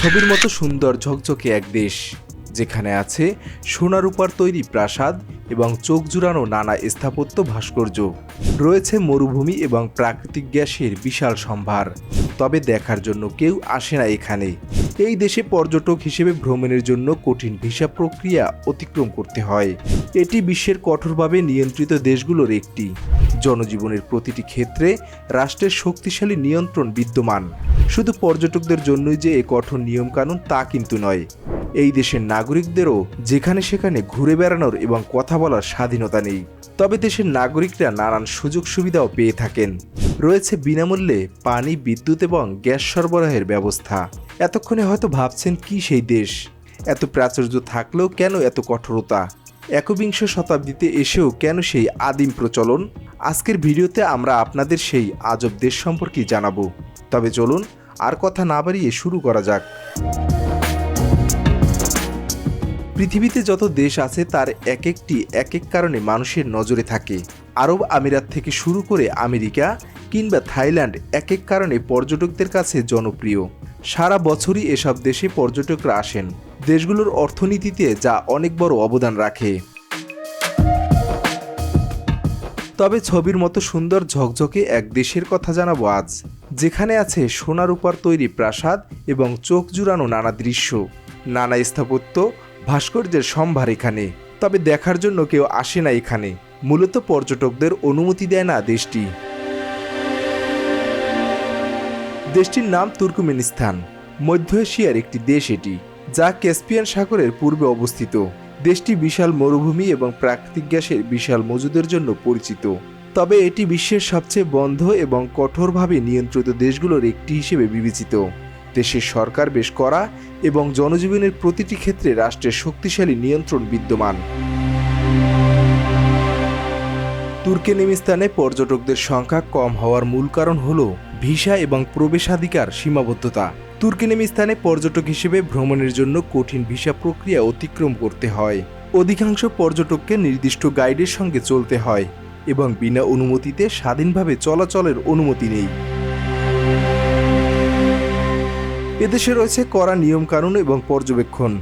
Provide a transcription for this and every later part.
ছবির মতো সুন্দর ঝকঝকে এক দেশ, যেখানে আছে সোনার উপর তৈরি প্রাসাদ এবং চোখ জুড়ানো নানা স্থাপত্য ভাস্কর্য। রয়েছে মরুভূমি এবং প্রাকৃতিক গ্যাসের বিশাল সম্ভার। তবে দেখার জন্য কেউ আসে না এখানে। এই দেশে পর্যটক হিসেবে ভ্রমণের জন্য কঠিন ভিসা প্রক্রিয়া অতিক্রম করতে হয়। এটি বিশ্বের কঠোরভাবে নিয়ন্ত্রিত দেশগুলোর একটি। জনজীবনের প্রতিটি ক্ষেত্রে রাষ্ট্রের শক্তিশালী নিয়ন্ত্রণ বিদ্যমান। শুধু পর্যটকদের জন্যই যে এ কঠোর নিয়মকানুন তা কিন্তু নয়। এই দেশের নাগরিকদেরও যেখানে সেখানে ঘুরে বেড়ানোর এবং কথা বলার স্বাধীনতা নেই। তবে দেশের নাগরিকরা নানান সুযোগ সুবিধাও পেয়ে থাকেন। রয়েছে বিনামূল্যে পানি, বিদ্যুৎ এবং গ্যাস সরবরাহের ব্যবস্থা। এতক্ষণে হয়তো ভাবছেন, কি সেই দেশ? এত প্রাচুর্য থাকলেও কেন এত কঠোরতা? একবিংশ শতাব্দীতে এসেও কেন সেই আদিম প্রচলন? আজকের ভিডিওতে আমরা আপনাদের সেই আজব দেশ সম্পর্কে জানাব। তবে চলুন আর কথা না বাড়িয়ে শুরু করা যাক। পৃথিবীতে যত দেশ আছে, তার এক একটি, এক এক কারণে মানুষের নজরে থাকে। আরব আমিরাত থেকে শুরু করে আমেরিকা কিংবা থাইল্যান্ড এক এক কারণে পর্যটকদের কাছে জনপ্রিয়। সারা বছরই এসব দেশে পর্যটকরা আসেন। দেশগুলোর অর্থনীতিতে যা অনেক বড় অবদান রাখে। তবে ছবির মতো সুন্দর ঝকঝকে এক দেশের কথা জানাব আজ, যেখানে আছে সোনার উপর তৈরি প্রাসাদ এবং চোখ জুড়ানো নানা দৃশ্য। নানা স্থাপত্য, ভাস্কর্যের সম্ভার এখানে, তবে দেখার জন্য কেউ আসে না এখানে। মূলত পর্যটকদের অনুমতি দেয় না দেশটি। দেশটির নাম তুর্কমেনিস্তান। মধ্য এশিয়ার একটি দেশ এটি, যা ক্যাসপিয়ান সাগরের পূর্বে অবস্থিত। দেশটি বিশাল মরুভূমি এবং প্রাকৃতিক গ্যাসের বিশাল মজুদের জন্য পরিচিত। তবে এটি বিশ্বের সবচেয়ে বন্ধ এবং কঠোরভাবে নিয়ন্ত্রিত দেশগুলোর একটি হিসেবে বিবেচিত। দেশের সরকার বেশ করা এবং জনজীবনের প্রতিটি ক্ষেত্রে রাষ্ট্রের শক্তিশালী নিয়ন্ত্রণ বিদ্যমান। তুর্কমেনিস্তানে পর্যটকদের সংখ্যা কম হওয়ার মূল কারণ হল ভিসা এবং প্রবেশাধিকার সীমাবদ্ধতা। তুর্কমেনিস্তানে পর্যটক হিসেবে ভ্রমণের জন্য কঠিন ভিসা প্রক্রিয়া অতিক্রম করতে হয়। অধিকাংশ পর্যটককে নির্দিষ্ট গাইডের সঙ্গে চলতে হয় এবং বিনা অনুমতিতে স্বাধীনভাবে চলাচলের অনুমতি নেই। এদেশে রয়েছে কড়া নিয়মকানুন এবং পর্যবেক্ষণ।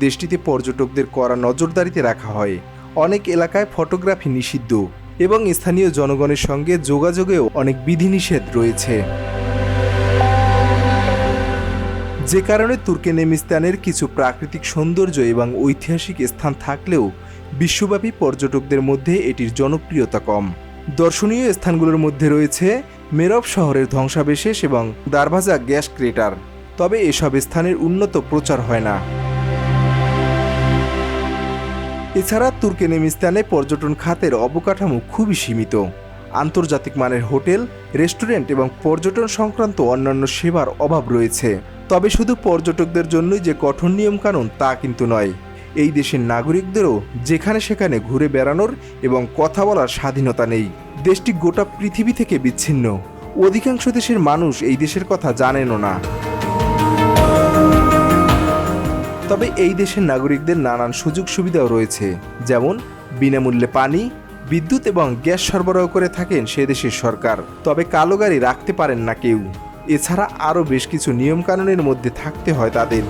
দেশটিতে পর্যটকদের কড়া নজরদারিতে রাখা হয়। অনেক এলাকায় ফটোগ্রাফি নিষিদ্ধ এবং স্থানীয় জনগণের সঙ্গে যোগাযোগেও অনেক বিধিনিষেধ রয়েছে। যে কারণে তুর্কমেনিস্তানের কিছু প্রাকৃতিক সৌন্দর্য এবং ঐতিহাসিক স্থান থাকলেও বিশ্বব্যাপী পর্যটকদের মধ্যে এটির জনপ্রিয়তা কম। দর্শনীয় স্থানগুলোর মধ্যে রয়েছে মেরব শহরের ধ্বংসাবশেষ এবং দারভাজা গ্যাস ক্রেটার। তবে এসব স্থানের উন্নত প্রচার হয় না। এছাড়া তুর্কমেনিস্তানে পর্যটন খাতের অবকাঠামো খুবই সীমিত। আন্তর্জাতিক মানের হোটেল, রেস্টুরেন্ট এবং পর্যটন সংক্রান্ত অন্যান্য সেবার অভাব রয়েছে। তবে শুধু পর্যটকদের জন্যই যে কঠোর নিয়মকানুন তা কিন্তু নয়। এই দেশের নাগরিকদেরও যেখানে সেখানে ঘুরে বেড়ানোর এবং কথা বলার স্বাধীনতা নেই। দেশটি গোটা পৃথিবী থেকে বিচ্ছিন্ন। অধিকাংশ দেশের মানুষ এই দেশের কথা জানেনও না। তবে এই দেশের নাগরিকদের নানান সুযোগ সুবিধাও রয়েছে। যেমন, বিনামূল্যে পানি, বিদ্যুৎ এবং গ্যাস সরবরাহ করে থাকেন সে দেশের সরকার। তবে কালো গাড়ি রাখতে পারেন না কেউ। এছাড়া আরও বেশ কিছু নিয়মকানুনের মধ্যে থাকতে হয় তাদের।